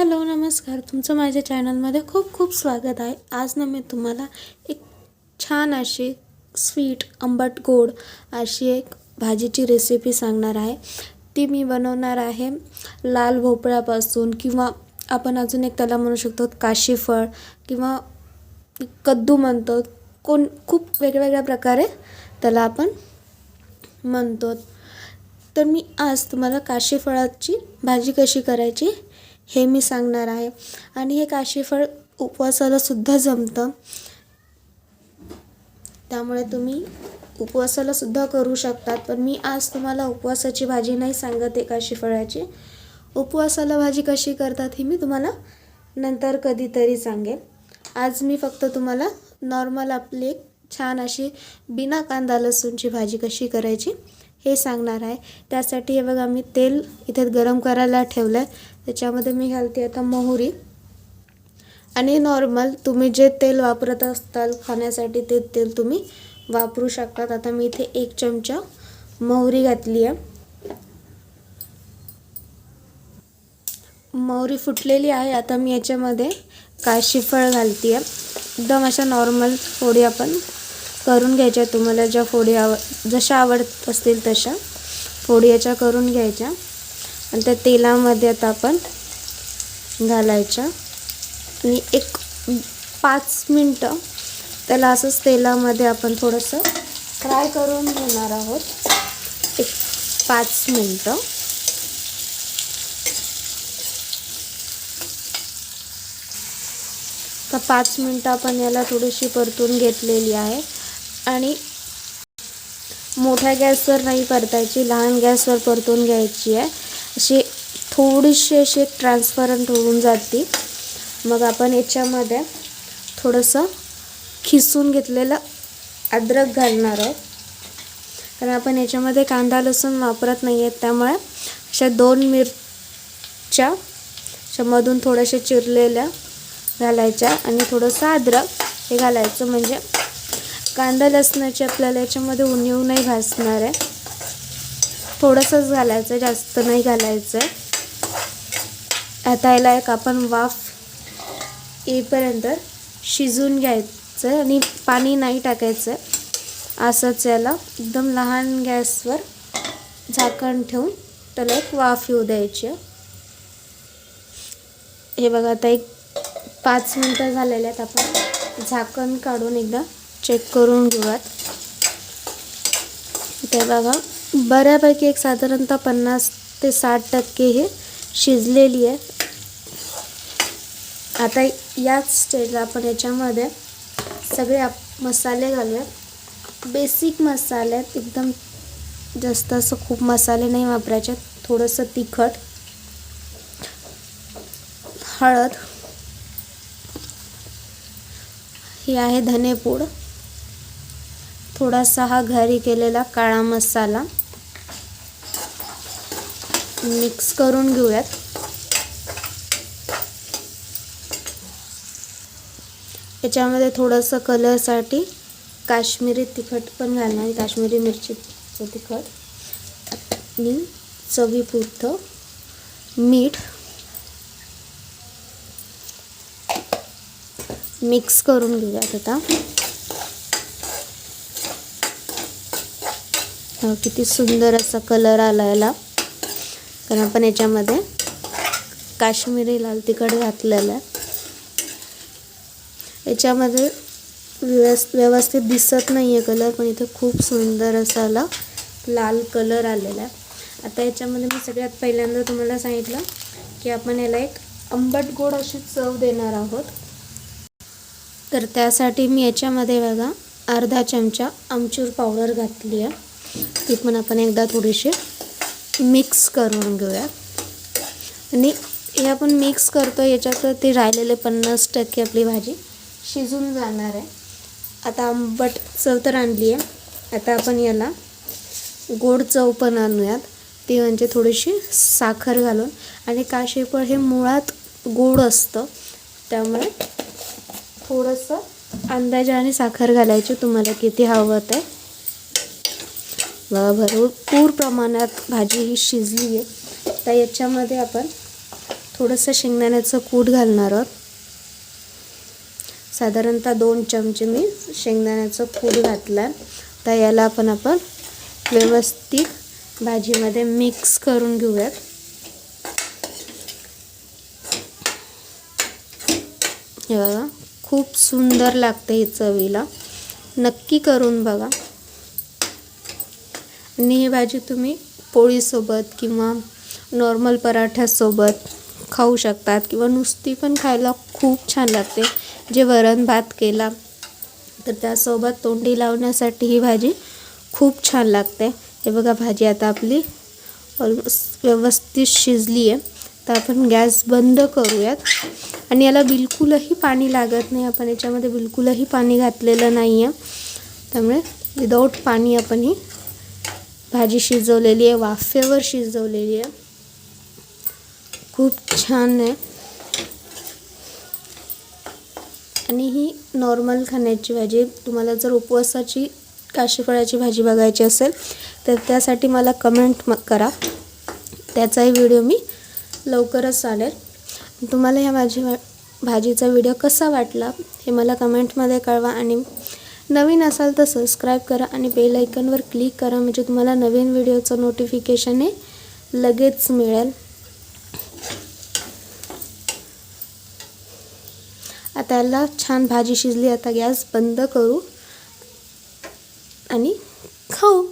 Hello नमस्कार. तुमचं माझ्या चॅनलमध्ये खूप खूप स्वागत आहे. आज ना मी तुम्हाला एक छान अशी स्वीट आंबट गोड अशी एक भाजीची रेसिपी सांगणार आहे. ती मी बनवणार आहे लाल भोपळ्यापासून किंवा आपण अजून एक त्याला म्हणू शकतो काशीफळ किंवा कद्दू म्हणतो. कोण खूप वेगवेगळ्या प्रकारे त्याला आपण म्हणतो. तर मी आज तुम्हाला काशीफळाची भाजी कशी करायची हे मी सांगणार आहे. आणि हे काशीफळ उपवासाला सुद्धा जमतं. त्यामुळे तुम्ही उपवासाला सुद्धा करू शकतात. पण मी आज तुम्हाला उपवासाची भाजी नाही सांगत आहे काशीफळाची. उपवासाला भाजी कशी करतात हे मी तुम्हाला नंतर कधीतरी सांगेन. आज मी फक्त तुम्हाला नॉर्मल आपली एक छान अशी बिना कांदा लसूणची भाजी कशी करायची हे सांगणार आहे. त्यासाठी हे बघा मी तेल इथे गरम करायला ठेवलं आहे त्याच्यामध्ये मी घालते आता मोहरी. आणि नॉर्मल तुम्ही जे तेल वापरत असताल खाण्यासाठी ते तेल तुम्ही वापरू शकतात. आता मी इथे एक चमचा मोहरी घातली आहे. मोहरी फुटलेली आहे. आता मी याच्यामध्ये काशीफळ घालते आहे. एकदम अशा नॉर्मल फोडी आपण करून घ्यायच्या. तुम्हाला ज्या फोडी आव जशा आवडत असतील तशा फोडी याच्या करून घ्यायच्या. आणि त्या तेलामध्ये आता आपण घालायच्या. आणि एक पाच मिनटं त्याला असंच तेलामध्ये आपण थोडंसं फ्राय करून घेणार आहोत. एक पाच मिनटं. तर पाच मिनटं आपण याला थोडीशी परतून घेतलेली आहे. आणि मोठ्या गॅसवर नाही परतायची लहान गॅसवर परतून घ्यायची आहे. अशी थोडीशी अशी ट्रान्सपरंट होऊन जाते. मग आपण याच्यामध्ये थोडंसं खिसून घेतलेलं अद्रक घालणार आहोत. कारण आपण याच्यामध्ये कांदा लसूण वापरत नाही आहेत त्यामुळे अशा दोन मिरच्या अशामधून थोड्याशा चिरलेल्या घालायच्या आणि थोडंसं अद्रक हे घालायचं. म्हणजे कांदा लसणाची आपल्याला याच्यामध्ये उणीव नाही भासणार आहे. थोडंसंच घालायचं जास्त नाही घालायचं. आता याला एक आपण वाफ येईपर्यंत शिजून घ्यायचं आणि पाणी नाही टाकायचं. असंच याला एकदम लहान गॅसवर झाकण ठेवून त्याला एक वाफ येऊ द्यायची. हे बघा आता एक पाच मिनटं झालेले आहेत आपण. झाकण काढून एकदा चेक करून घेऊयात. ते बघा बऱ्यापैकी एक साधारणतः पन्नास ते साठ टक्के हे शिजलेली आहे. आता याच स्टेजला आपण याच्यामध्ये सगळे आप मसाले घालूयात. बेसिक मसाले आहेत एकदम जास्त असं खूप मसाले नाही वापरायचे थोडंसं तिखट हळद ही आहे धनेपूड. थोडासा हा घरी केलेला काळा मसाला. मिक्स करून घेऊयात. याच्यामध्ये थोडंसं कलरसाठी काश्मीरी तिखट पण घालणार काश्मीरी मिरचीचं तिखट. आणि चवीपुरतं मीठ मिक्स करून घेऊयात आता. किती सुंदर असा कलर आला याला. कारण आपण याच्यामध्ये काश्मीरी लाल तिखट घातलेलं आहे. याच्यामध्ये व्यवस् व्यवस्थित दिसत नाही आहे कलर पण इथे खूप सुंदर असा आला लाल कलर आलेला आहे. आता याच्यामध्ये मी सगळ्यात पहिल्यांदा तुम्हाला सांगितलं की आपण याला एक आंबट गोड अशी चव देणार आहोत. तर त्यासाठी मी याच्यामध्ये बघा अर्धा चमचा आमचूर पावडर घातली आहे. ती पण आपण एकदा थोडीशी मिक्स करून घेऊया. आणि हे आपण मिक्स करतो याच्यात ते राहिलेले पन्नास टक्के आपली भाजी शिजून जाणार आहे. आता आंबट चव तर आणली आहे. आता आपण याला गोड चव पण आणूयात. ती म्हणजे थोडीशी साखर घालून. आणि काशीफळ हे मुळात गोड असतं त्यामुळे थोडंसं अंदाजाने साखर घालायची तुम्हाला किती हवं आहे भरपूर प्रमाणात भाजी ही शिजली आहे. तर याच्यामध्ये आपण थोडंसं शेंगदाण्याचं कूट घालणार आहोत. साधारणतः दोन चमचे मी शेंगदाण्याचं कूट घातलं तर याला पण आपण व्यवस्थित भाजीमध्ये मिक्स करून घेऊयात. हे बघा खूप सुंदर लागते ही चवीला. नक्की करून बघा. आणि ही भाजी तुम्ही पोळीसोबत किंवा नॉर्मल पराठ्यासोबत खाऊ शकतात किंवा नुसती पण खायला खूप छान लागते. जे वरण भात केला तर त्यासोबत तोंडी लावण्यासाठी ही भाजी खूप छान लागते. हे बघा भाजी आता आपली ऑलमोस्ट व्यवस्थित शिजली आहे. तर आपण गॅस बंद करूयात. आणि याला बिलकुलही पाणी लागत नाही. आपण याच्यामध्ये बिलकुलही पाणी घातलेलं नाही आहे त्यामुळे विदाऊट पाणी आपण ही भाजी शिजवलेली आहे वाफेवर शिजवलेली आहे. खूप छान आहे. आणि ही नॉर्मल खाण्याची भाजी तुम्हाला जर उपवासाची काशीफळाची भाजी बघायची असेल तर त्यासाठी मला कमेंट म करा. त्याचाही व्हिडिओ मी लवकरच चालेल. तुम्हाला ह्या भाजी भाजीचा व्हिडिओ कसा वाटला हे मला कमेंटमध्ये कळवा आणि नवीन असाल तर सबस्क्राईब करा आणि बेल आयकनवर क्लिक करा म्हणजे तुम्हाला नवीन व्हिडिओचं नोटिफिकेशन हे लगेच मिळेल. आता याला छान भाजी शिजली आता गॅस बंद करू आणि खाऊ.